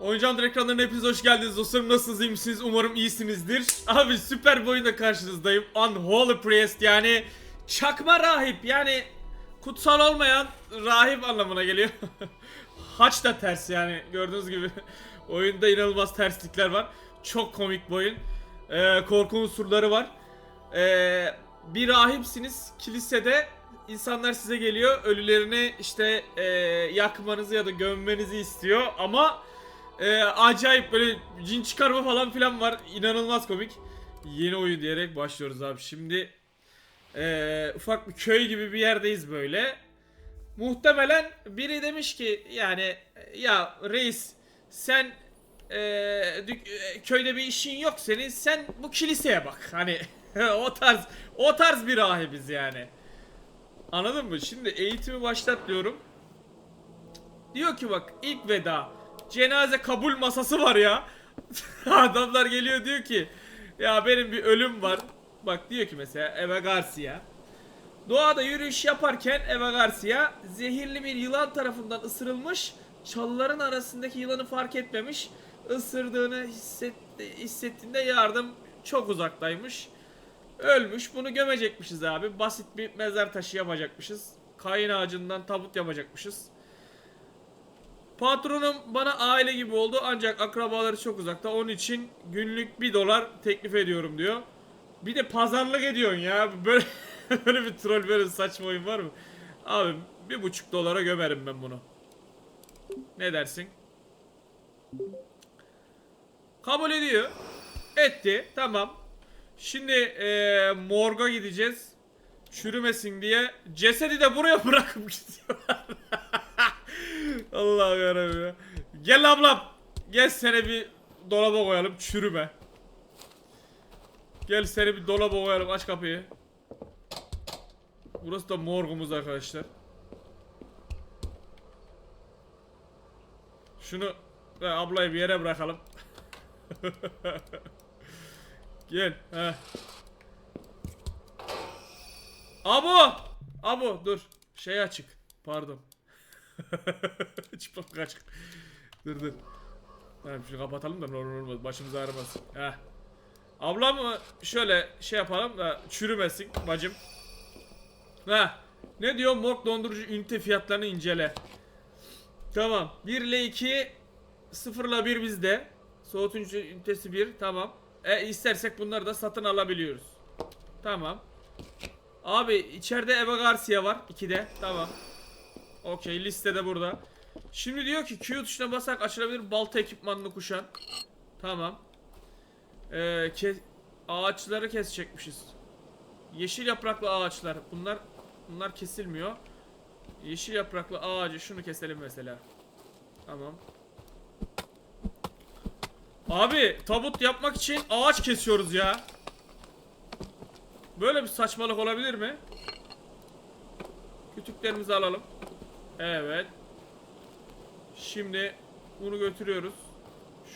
Oyuncağımdır ekranlarına hepiniz hoş geldiniz dostlarım. Nasılsınız iyi misiniz? Umarım iyisinizdir. Abi süper bir karşınızdayım. Unholy Priest yani çakma rahip yani kutsal olmayan rahip anlamına geliyor. Haç da ters yani gördüğünüz gibi. Oyunda inanılmaz terslikler var. Çok komik bir oyun. Ee, korku unsurları var. Ee, bir rahipsiniz kilisede insanlar size geliyor ölülerini işte ee, yakmanızı ya da gömmenizi istiyor ama ee, acayip böyle cin çıkarma falan filan var. İnanılmaz komik. Yeni oyun diyerek başlıyoruz abi. Şimdi ee, ufak bir köy gibi bir yerdeyiz böyle. Muhtemelen biri demiş ki yani ya reis sen ee, köyde bir işin yok senin. Sen bu kiliseye bak. Hani o tarz o tarz bir rahibiz yani. Anladın mı? Şimdi eğitimi başlat diyorum. Diyor ki bak ilk veda cenaze kabul masası var ya adamlar geliyor diyor ki ya benim bir ölüm var bak diyor ki mesela Eva Garcia Doğada yürüyüş yaparken Eva Garcia zehirli bir yılan tarafından ısırılmış. Çalıların arasındaki yılanı fark etmemiş. Isırdığını hissetti, hissettiğinde yardım çok uzaktaymış. Ölmüş. Bunu gömecekmişiz abi. Basit bir mezar taşı yapacakmışız. Kayın ağacından tabut yapacakmışız. Patronum bana aile gibi oldu ancak akrabaları çok uzakta. Onun için günlük 1 dolar teklif ediyorum diyor. Bir de pazarlık ediyorsun ya. Böyle böyle bir troll böyle saçma oyun var mı? Abi bir buçuk dolara gömerim ben bunu. Ne dersin? Kabul ediyor. Etti. Tamam. Şimdi eee morga gideceğiz. Çürümesin diye. Cesedi de buraya bırakıp gidiyorlar. Allah'ım yarabbim ya. Gel ablam. Gel seni bir dolaba koyalım çürüme. Gel seni bir dolaba koyalım aç kapıyı. Burası da morgumuz arkadaşlar. Şunu ve ablayı bir yere bırakalım. Gel. Heh. Abo! Abo dur. Şey açık. Pardon. Çıplak açık. Dur dur. Tamam şunu kapatalım da normal olmaz. Başımız ağrımasın. Heh. Ablamı şöyle şey yapalım da çürümesin bacım. Ha. Ne diyor? Morg dondurucu ünite fiyatlarını incele. Tamam. 1 ile 2 0 ile 1 bizde. Soğutucu ünitesi 1. Tamam. E istersek bunları da satın alabiliyoruz. Tamam. Abi içeride Eva Garcia var. 2'de. Tamam. Okey listede burada. Şimdi diyor ki Q tuşuna basarak açılabilir balta ekipmanını kuşan. Tamam. Ee, ke- ağaçları kesecekmişiz. Yeşil yapraklı ağaçlar. Bunlar bunlar kesilmiyor. Yeşil yapraklı ağacı şunu keselim mesela. Tamam. Abi tabut yapmak için ağaç kesiyoruz ya. Böyle bir saçmalık olabilir mi? Kütüklerimizi alalım. Evet. Şimdi bunu götürüyoruz.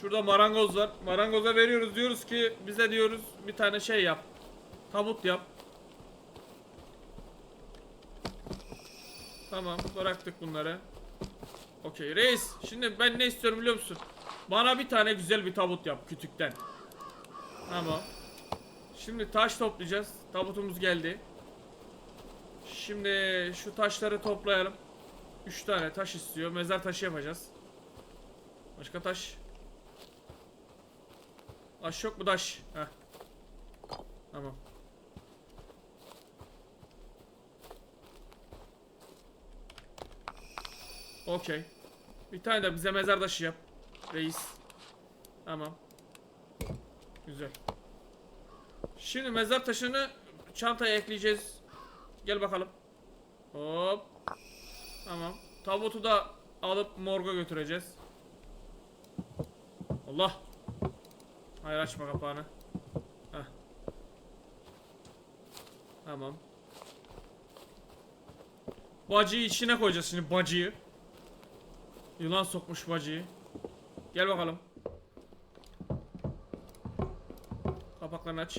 Şurada marangoz var. Marangoza veriyoruz. Diyoruz ki bize diyoruz bir tane şey yap. Tabut yap. Tamam bıraktık bunları. Okey reis. Şimdi ben ne istiyorum biliyor musun? Bana bir tane güzel bir tabut yap kütükten. Tamam. Şimdi taş toplayacağız. Tabutumuz geldi. Şimdi şu taşları toplayalım. 3 tane taş istiyor. Mezar taşı yapacağız. Başka taş. Taş yok mu taş? Heh. Tamam. Okey. Bir tane de bize mezar taşı yap. Reis. Tamam. Güzel. Şimdi mezar taşını çantaya ekleyeceğiz. Gel bakalım. Hop. Tamam. Tabutu da alıp morga götüreceğiz. Allah. Hayır açma kapağını. Heh. Tamam. Bacıyı içine koyacağız şimdi bacıyı. Yılan sokmuş bacıyı. Gel bakalım. Kapaklarını aç.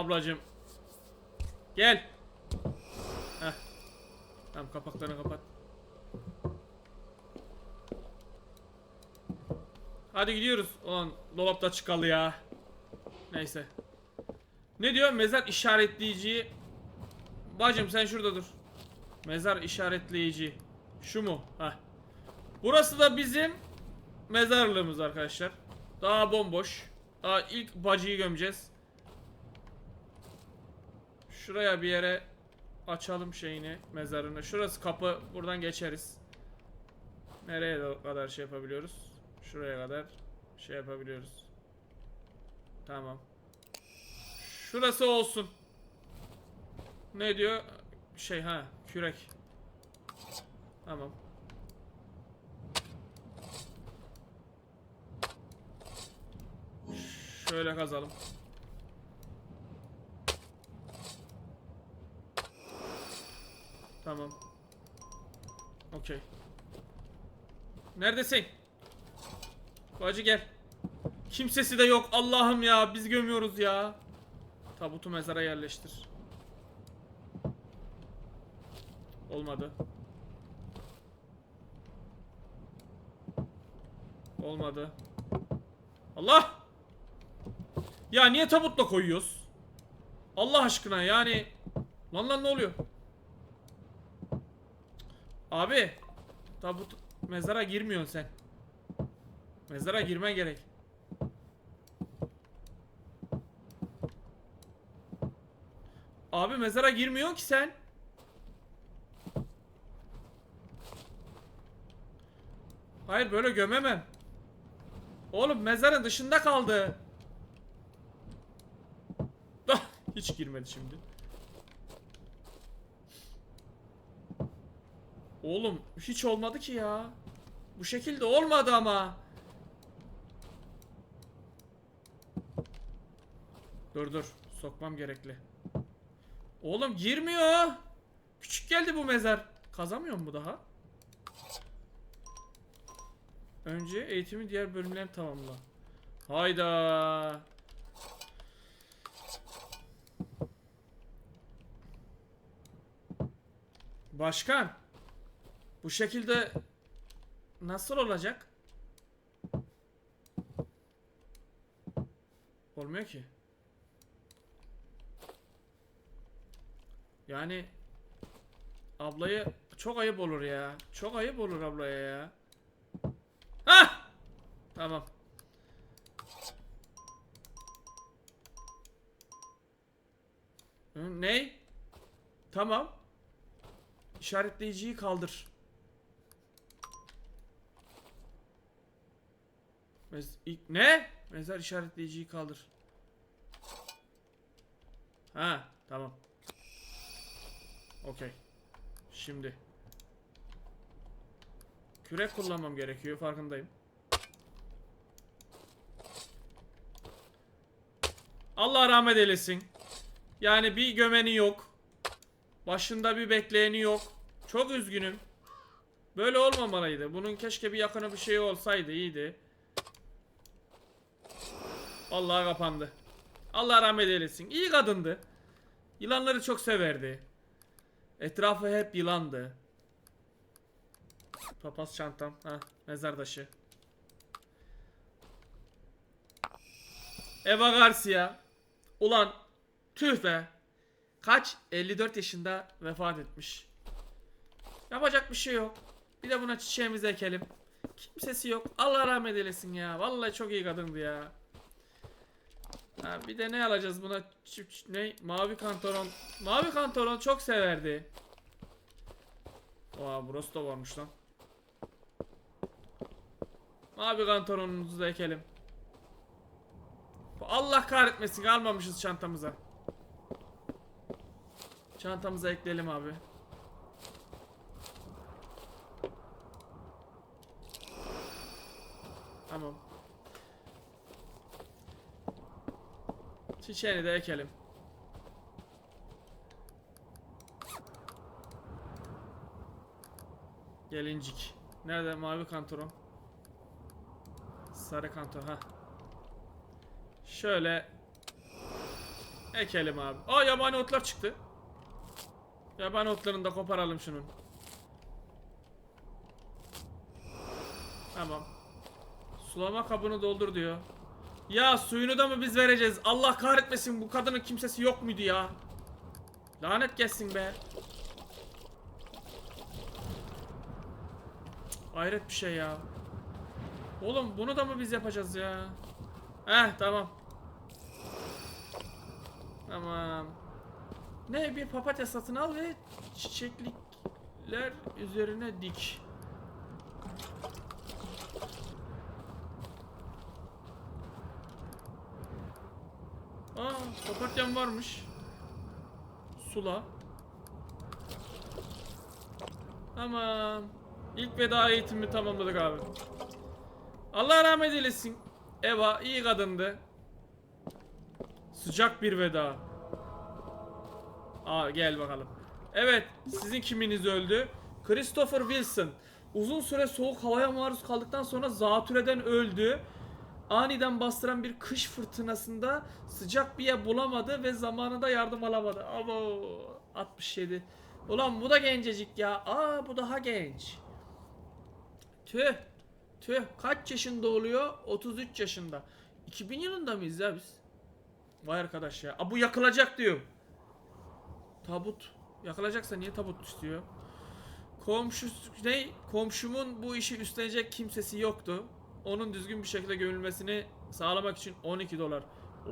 Ablacım. Gel. Heh. Tamam kapaklarını kapat. Hadi gidiyoruz. Ulan dolapta çıkalı ya. Neyse. Ne diyor? Mezar işaretleyici. Bacım sen şurada dur. Mezar işaretleyici. Şu mu? Heh. Burası da bizim mezarlığımız arkadaşlar. Daha bomboş. Daha ilk bacıyı gömeceğiz. Şuraya bir yere açalım şeyini, mezarını. Şurası kapı. Buradan geçeriz. Nereye kadar şey yapabiliyoruz? Şuraya kadar şey yapabiliyoruz. Tamam. Şurası olsun. Ne diyor? Şey ha, kürek. Tamam. Şöyle kazalım. Tamam. Okey. Neredesin? Bacı gel. Kimsesi de yok. Allah'ım ya. Biz gömüyoruz ya. Tabutu mezara yerleştir. Olmadı. Olmadı. Allah! Ya niye tabutla koyuyoruz? Allah aşkına yani. Lan lan ne oluyor? Abi. Tabut mezara girmiyorsun sen. Mezara girmen gerek. Abi mezara girmiyorsun ki sen. Hayır böyle gömemem. Oğlum mezarın dışında kaldı. Hiç girmedi şimdi. Oğlum hiç olmadı ki ya. Bu şekilde olmadı ama. Dur dur. Sokmam gerekli. Oğlum girmiyor. Küçük geldi bu mezar. Kazamıyor mu daha? Önce eğitimin diğer bölümlerini tamamla. Hayda. Başkan. Bu şekilde nasıl olacak? Olmuyor ki. Yani ablayı çok ayıp olur ya. Çok ayıp olur ablaya ya. Hah! Tamam. Hı, Ne? Tamam. İşaretleyiciyi kaldır. Mez ilk ne? Mezar işaretleyiciyi kaldır. Ha, tamam. Okey. Şimdi. Kürek kullanmam gerekiyor farkındayım. Allah rahmet eylesin. Yani bir gömeni yok. Başında bir bekleyeni yok. Çok üzgünüm. Böyle olmamalıydı. Bunun keşke bir yakını bir şey olsaydı iyiydi. Allah kapandı. Allah rahmet eylesin. İyi kadındı. Yılanları çok severdi. Etrafı hep yılandı. Papaz çantam. Ha, mezar taşı. Eva Garcia. Ulan tüh be. Kaç? 54 yaşında vefat etmiş. Yapacak bir şey yok. Bir de buna çiçeğimizi ekelim. Kimsesi yok. Allah rahmet eylesin ya. Vallahi çok iyi kadındı ya. Ha, bir de ne alacağız buna? Ç- ç- ne? Mavi kantoron. Mavi kantoron çok severdi. Aa burası da varmış lan. Mavi kantoronumuzu da ekelim. Allah kahretmesin almamışız çantamıza. Çantamıza ekleyelim abi. Tamam. Çiçeğini de ekelim. Gelincik. Nerede mavi kantorum? Sarı kantor ha. Şöyle ekelim abi. Aa yabani otlar çıktı. Yabani otlarını da koparalım şunun. Tamam. Sulama kabını doldur diyor. Ya suyunu da mı biz vereceğiz? Allah kahretmesin bu kadının kimsesi yok muydu ya? Lanet gelsin be. Hayret bir şey ya. Oğlum bunu da mı biz yapacağız ya? Heh tamam. Tamam. Ne bir papatya satın al ve çiçeklikler üzerine dik. Aa papatyam varmış. Sula. Tamam. İlk veda eğitimi tamamladık abi. Allah rahmet eylesin. Eva iyi kadındı. Sıcak bir veda. Aa gel bakalım. Evet, sizin kiminiz öldü? Christopher Wilson. Uzun süre soğuk havaya maruz kaldıktan sonra zatürreden öldü. Aniden bastıran bir kış fırtınasında sıcak bir yer bulamadı ve zamanında yardım alamadı. Abo 67. Ulan bu da gencecik ya. Aa bu daha genç. Tüh. Tüh. Kaç yaşında oluyor? 33 yaşında. 2000 yılında mıyız ya biz? Vay arkadaş ya. Aa, bu yakılacak diyor. Tabut. Yakılacaksa niye tabut istiyor? Komşu ne? Komşumun bu işi üstlenecek kimsesi yoktu. Onun düzgün bir şekilde gömülmesini sağlamak için 12 dolar.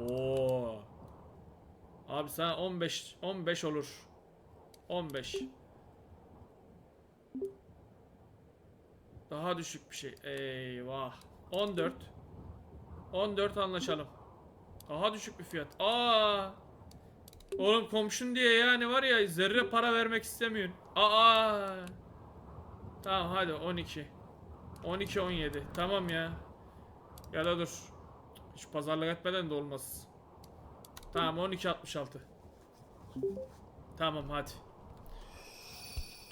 Oo. Abi sana 15 15 olur. 15. Daha düşük bir şey. Eyvah. 14. 14 anlaşalım. Daha düşük bir fiyat. Aa. Oğlum komşun diye yani var ya zerre para vermek istemiyorsun. Aa. Tamam hadi 12. 12 17. Tamam ya. Ya da dur. Hiç pazarlık etmeden de olmaz. Tamam 12 66. Tamam hadi.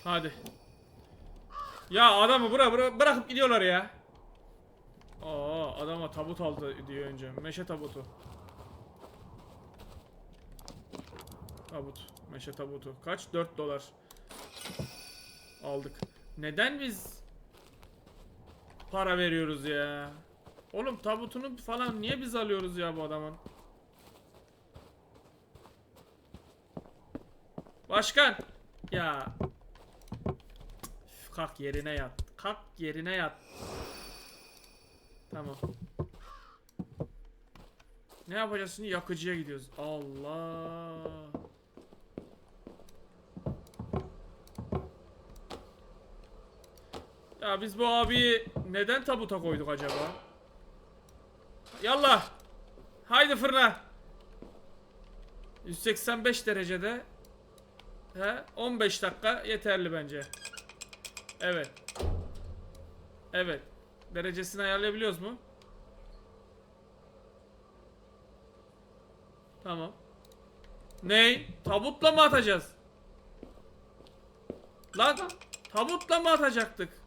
Hadi. Ya adamı bıra bıra bırakıp gidiyorlar ya. Aa adama tabut aldı diyor önce. Meşe tabutu. Tabut. Meşe tabutu. Kaç? 4 dolar. Aldık. Neden biz para veriyoruz ya? Oğlum tabutunu falan niye biz alıyoruz ya bu adamın? Başkan. Ya. Üf, Kalk yerine yat. Kalk yerine yat. Tamam. Ne yapacağız şimdi? Yakıcıya gidiyoruz. Allah. Ya biz bu abiyi neden tabuta koyduk acaba? Yallah. Haydi fırına. 185 derecede. He, 15 dakika yeterli bence. Evet. Evet. Derecesini ayarlayabiliyoruz mu? Tamam. Ney? Tabutla mı atacağız? Lan tabutla mı atacaktık?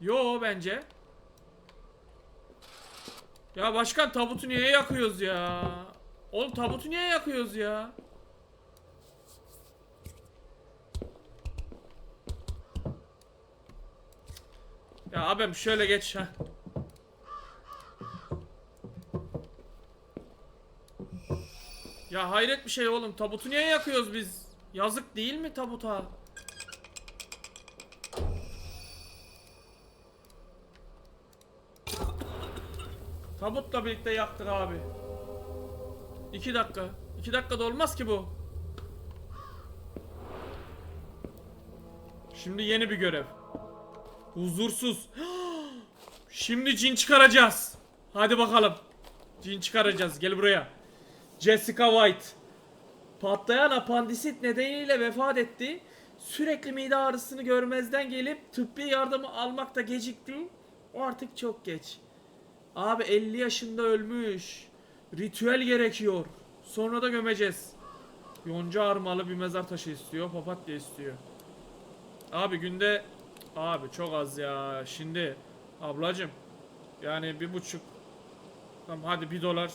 Yo bence. Ya başkan tabutu niye yakıyoruz ya? Oğlum tabutu niye yakıyoruz ya? Ya abim şöyle geç ha. Ya hayret bir şey oğlum. Tabutu niye yakıyoruz biz? Yazık değil mi tabuta? Tabutla birlikte yaktık abi. İki dakika. İki dakikada olmaz ki bu. Şimdi yeni bir görev. Huzursuz. Şimdi cin çıkaracağız. Hadi bakalım. Cin çıkaracağız. Gel buraya. Jessica White. Patlayan apandisit nedeniyle vefat etti. Sürekli mide ağrısını görmezden gelip tıbbi yardımı almakta gecikti. O artık çok geç. Abi 50 yaşında ölmüş. Ritüel gerekiyor. Sonra da gömeceğiz. Yonca armalı bir mezar taşı istiyor. Papatya istiyor. Abi günde abi çok az ya. Şimdi ablacım yani bir buçuk tamam hadi bir dolar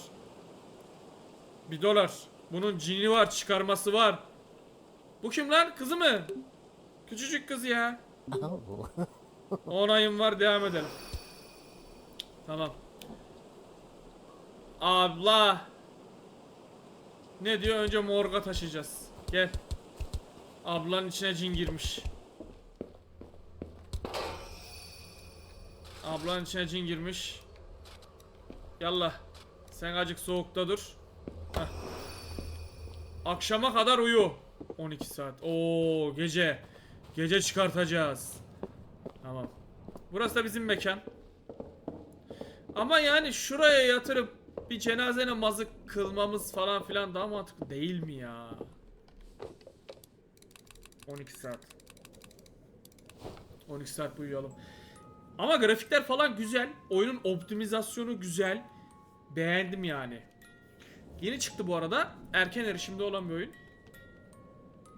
bir dolar. Bunun cini var çıkarması var. Bu kim lan kızı mı? Küçücük kız ya. 10 ayım var devam edelim. Tamam. Abla. Ne diyor? Önce morga taşıyacağız. Gel. Ablanın içine cin girmiş. Ablanın içine cin girmiş. Yallah. Sen acık soğukta dur. Heh. Akşama kadar uyu. 12 saat. Oo gece. Gece çıkartacağız. Tamam. Burası da bizim mekan. Ama yani şuraya yatırıp bir cenaze namazı kılmamız falan filan daha mantıklı değil mi ya? 12 saat. 12 saat uyuyalım. Ama grafikler falan güzel. Oyunun optimizasyonu güzel. Beğendim yani. Yeni çıktı bu arada. Erken erişimde olan bir oyun.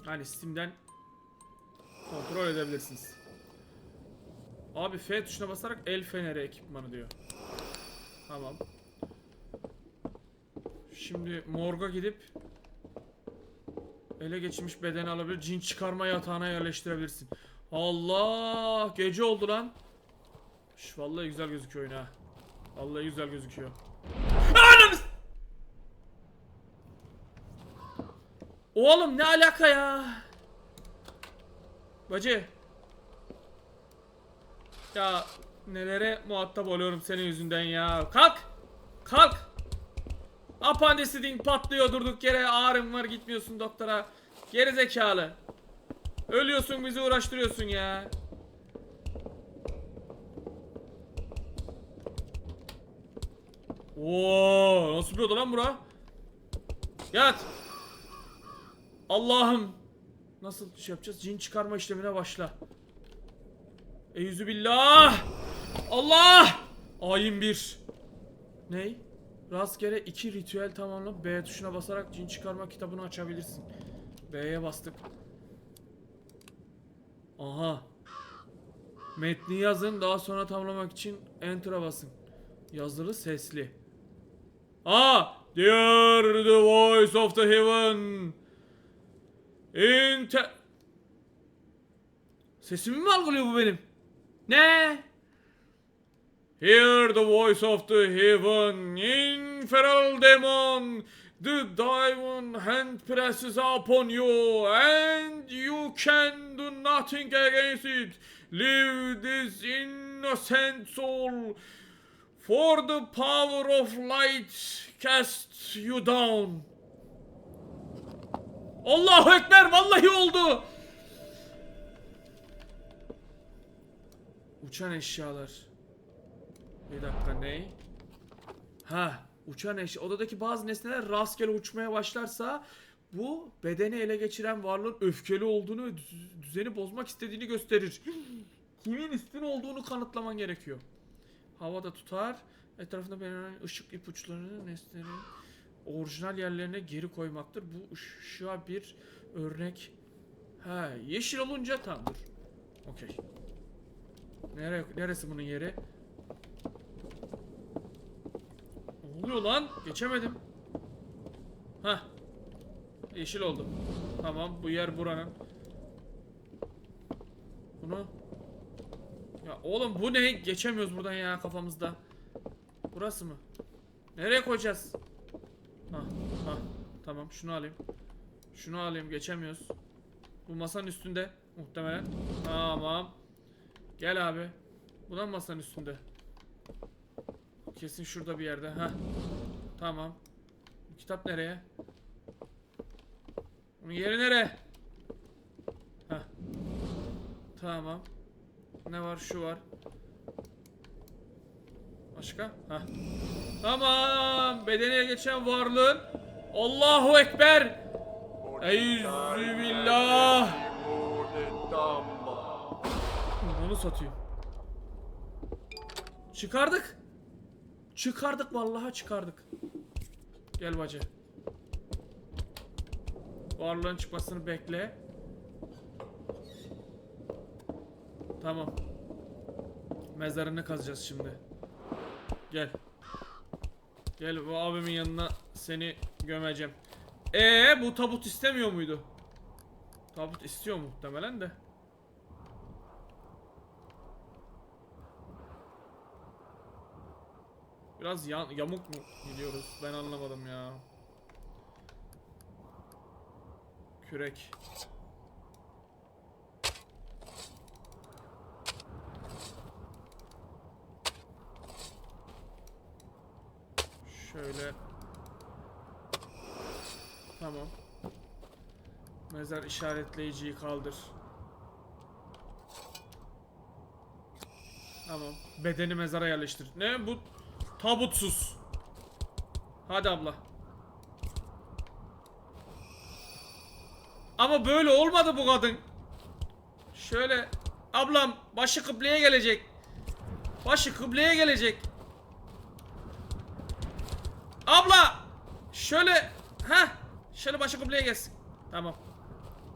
Hani Steam'den kontrol edebilirsiniz. Abi F tuşuna basarak el feneri ekipmanı diyor. Tamam. Şimdi morga gidip ele geçirmiş bedeni alabilir. Cin çıkarma yatağına yerleştirebilirsin. Allah! Gece oldu lan. Şş, vallahi güzel gözüküyor oyun ha. Vallahi güzel gözüküyor. Ananı s- Oğlum ne alaka ya? Bacı. Ya nelere muhatap oluyorum senin yüzünden ya. Kalk. Kalk. Apandisidin patlıyor durduk yere ağrım var gitmiyorsun doktora. Geri zekalı. Ölüyorsun bizi uğraştırıyorsun ya. Oo, nasıl bir oda lan bura? Yat. Allah'ım. Nasıl şey yapacağız? Cin çıkarma işlemine başla. Eyüzü billah. Allah. Ayin bir. Ney? Rastgele iki ritüel tamamla B tuşuna basarak cin çıkarma kitabını açabilirsin. B'ye bastık. Aha. Metni yazın daha sonra tamamlamak için Enter'a basın. Yazılı sesli. Aa! Dear the voice of the heaven. In te- Sesimi mi algılıyor bu benim? Ne? Hear the voice of the heaven, infernal demon. The diamond hand presses upon you, and you can do nothing against it. Leave this innocent soul, for the power of light cast you down. Allahu Ekber, vallahi oldu. Uçan eşyalar. Bir dakika ne? Ha, uçan eşya. Odadaki bazı nesneler rastgele uçmaya başlarsa bu bedeni ele geçiren varlığın öfkeli olduğunu ve düz- düzeni bozmak istediğini gösterir. Kimin üstün olduğunu kanıtlaman gerekiyor. Havada tutar. Etrafında belirlenen ışık ipuçlarını nesnelerin orijinal yerlerine geri koymaktır. Bu ışığa bir örnek. Ha, yeşil olunca tamam dur. Okey. Nere, neresi bunun yeri? Ne oluyor lan? Geçemedim. Hah. Yeşil oldu. Tamam bu yer buranın. Bunu. Ya oğlum bu ne? Geçemiyoruz buradan ya kafamızda. Burası mı? Nereye koyacağız? Ha, ha. Tamam şunu alayım. Şunu alayım geçemiyoruz. Bu masanın üstünde muhtemelen. Tamam. Gel abi. Bu da masanın üstünde. Kesin şurada bir yerde. Ha. Tamam. Kitap nereye? Bunun yeri nere? Ha. Tamam. Ne var? Şu var. Başka? Ha. Tamam. Bedeniye geçen varlığın Allahu Ekber. Eyyüzü billah. Onu satayım. Çıkardık. Çıkardık vallahi çıkardık. Gel bacı. Varlığın çıkmasını bekle. Tamam. Mezarını kazacağız şimdi. Gel. Gel bu abimin yanına seni gömeceğim. Ee bu tabut istemiyor muydu? Tabut istiyor muhtemelen de. Biraz ya- yamuk mu gidiyoruz? Ben anlamadım ya. Kürek. Şöyle. Tamam. Mezar işaretleyiciyi kaldır. Tamam. Bedeni mezara yerleştir. Ne bu? Tabutsuz. Hadi abla. Ama böyle olmadı bu kadın. Şöyle. Ablam başı kıbleye gelecek. Başı kıbleye gelecek. Abla! Şöyle. ha, Şöyle başı kıbleye gelsin. Tamam.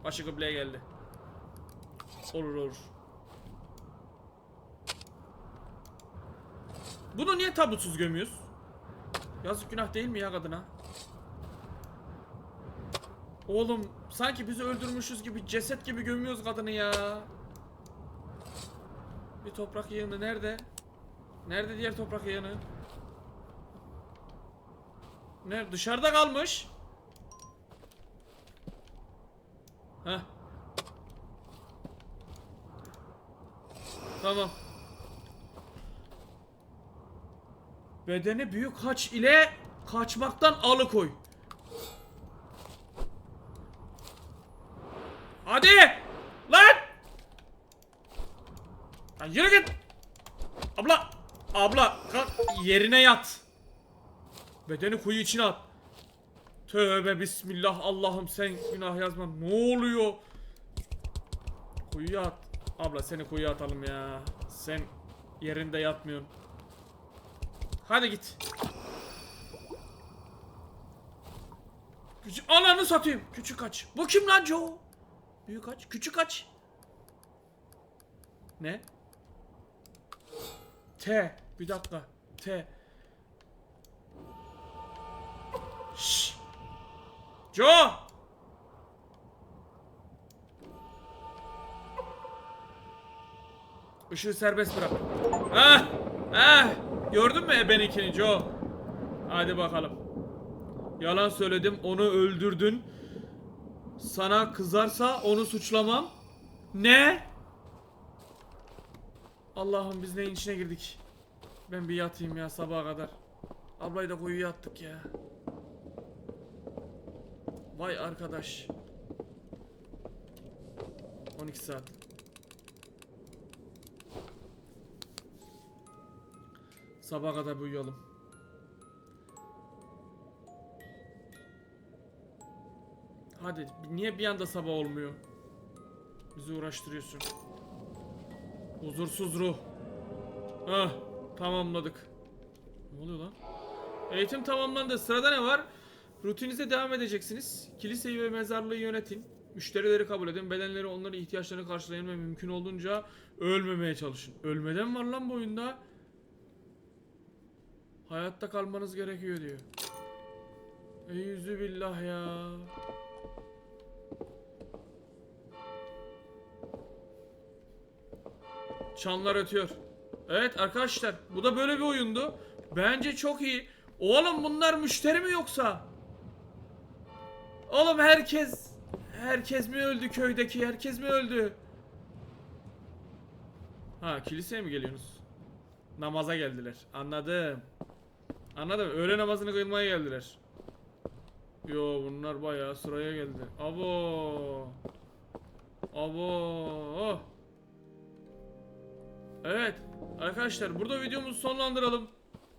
Başı kıbleye geldi. Olur olur. Bunu niye tabutsuz gömüyoruz? Yazık günah değil mi ya kadına? Oğlum sanki bizi öldürmüşüz gibi ceset gibi gömüyoruz kadını ya. Bir toprak yığını nerede? Nerede diğer toprak yığını? Nerede? Dışarıda kalmış. Heh. Tamam. Bedeni büyük haç ile kaçmaktan alıkoy. Hadi! Lan! Lan yürü git! Abla! Abla kalk yerine yat. Bedeni kuyu içine at. Tövbe bismillah Allah'ım sen günah yazma. Ne oluyor? Kuyuya at. Abla seni kuyuya atalım ya. Sen yerinde yatmıyorsun. Hadi git. Küçük ananı satayım. Küçük aç. Bu kim lan Joe? Büyük aç. Küçük aç. Ne? T. Bir dakika. T. Şşş. Joe. Işığı serbest bırak. Ah! Ah! Gördün mü ebenikini Joe? Hadi bakalım. Yalan söyledim, onu öldürdün. Sana kızarsa onu suçlamam. Ne? Allah'ım biz neyin içine girdik? Ben bir yatayım ya sabaha kadar. Ablayı da kuyuya attık ya. Vay arkadaş. 12 saat. Sabaha kadar uyuyalım. Hadi niye bir anda sabah olmuyor? Bizi uğraştırıyorsun. Huzursuz ruh. Ah tamamladık. Ne oluyor lan? Eğitim tamamlandı. Sırada ne var? Rutininize devam edeceksiniz. Kiliseyi ve mezarlığı yönetin. Müşterileri kabul edin. Bedenleri onların ihtiyaçlarını karşılayın ve mümkün olduğunca ölmemeye çalışın. Ölmeden var lan bu oyunda. Hayatta kalmanız gerekiyor diyor. Ey yüzü billah ya. Çanlar ötüyor. Evet arkadaşlar bu da böyle bir oyundu. Bence çok iyi. Oğlum bunlar müşteri mi yoksa? Oğlum herkes herkes mi öldü köydeki? Herkes mi öldü? Ha kiliseye mi geliyorsunuz? Namaza geldiler. Anladım. Anladım. Öğle namazını kılmaya geldiler. Yo bunlar bayağı sıraya geldi. Abo. Abo. Evet. Arkadaşlar burada videomuzu sonlandıralım.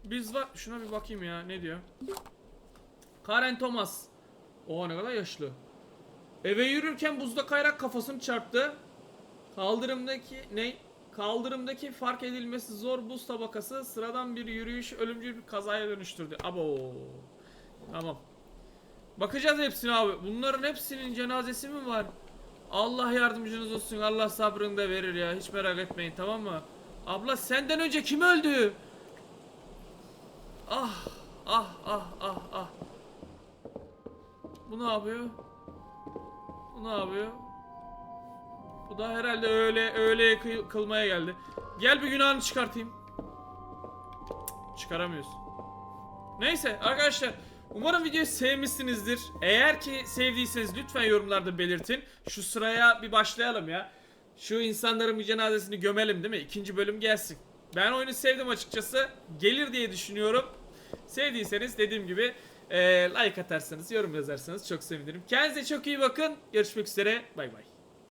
Biz var. Şuna bir bakayım ya. Ne diyor? Karen Thomas. Oha ne kadar yaşlı. Eve yürürken buzda kayrak kafasını çarptı. Kaldırımdaki ne? Kaldırımdaki fark edilmesi zor buz tabakası sıradan bir yürüyüş ölümcül bir kazaya dönüştürdü. Abo. Tamam. Bakacağız hepsine abi. Bunların hepsinin cenazesi mi var? Allah yardımcınız olsun. Allah sabrını da verir ya. Hiç merak etmeyin tamam mı? Abla senden önce kim öldü? Ah ah ah ah ah. Bu ne yapıyor? Bu ne yapıyor? Bu da herhalde öyle öyle kı- kılmaya geldi. Gel bir günahını çıkartayım. Cık, Çıkaramıyoruz. Neyse arkadaşlar umarım videoyu sevmişsinizdir. Eğer ki sevdiyseniz lütfen yorumlarda belirtin. Şu sıraya bir başlayalım ya. Şu insanların bir cenazesini gömelim değil mi? İkinci bölüm gelsin. Ben oyunu sevdim açıkçası. Gelir diye düşünüyorum. Sevdiyseniz dediğim gibi like atarsanız, yorum yazarsanız çok sevinirim. Kendinize çok iyi bakın. Görüşmek üzere. Bay bay.